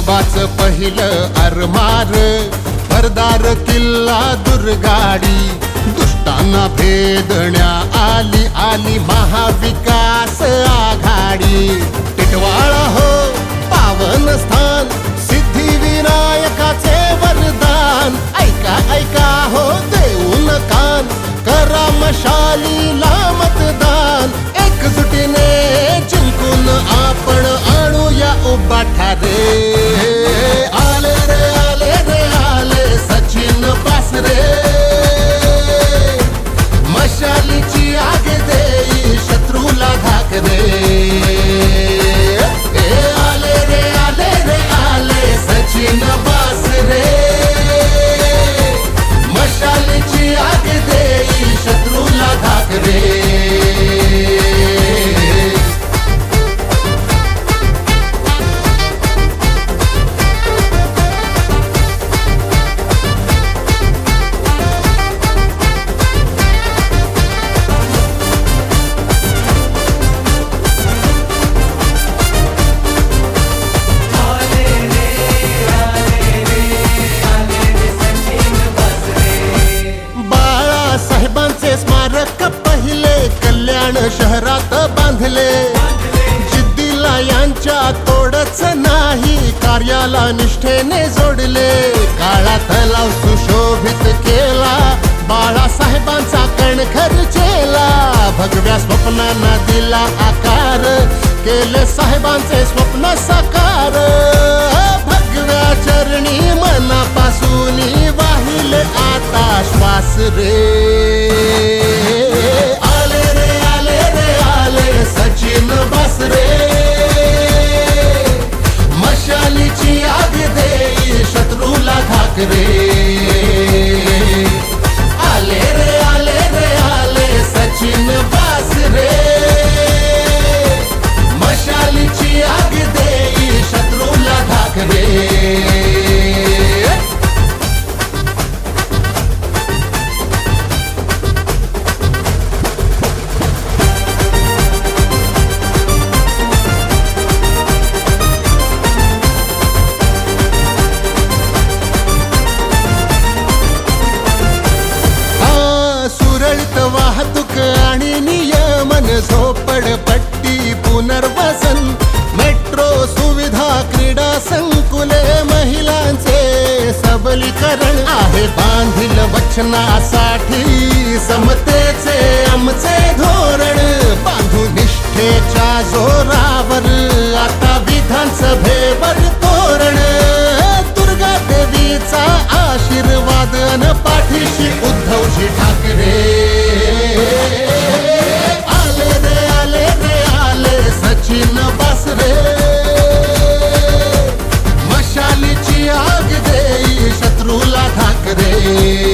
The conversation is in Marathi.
पहिलं अरमार भरदार किल्ला दुर्गाडी. दुष्टांना भेदण्या आली आली महाविकास आघाडी. टिटवाळा বাঠারে कल्याण शहरात बांधले. जिद्दीला यांच्या तोडच नाही कार्याला निष्ठेने जोडले. काळा तलाव सुशोभित केला बाळासाहेबांचा कणखर चेला. भगव्या स्वप्नांना दिला आकार केले साहेबांचे स्वप्न साकार. to be नियमन झोपडपट्टी पुनर्वसन मेट्रो सुविधा क्रीडा संकुले महिलांचे सबलीकरण आहे बांधील वचनासाठी समतेचे आमचे धोरण. You.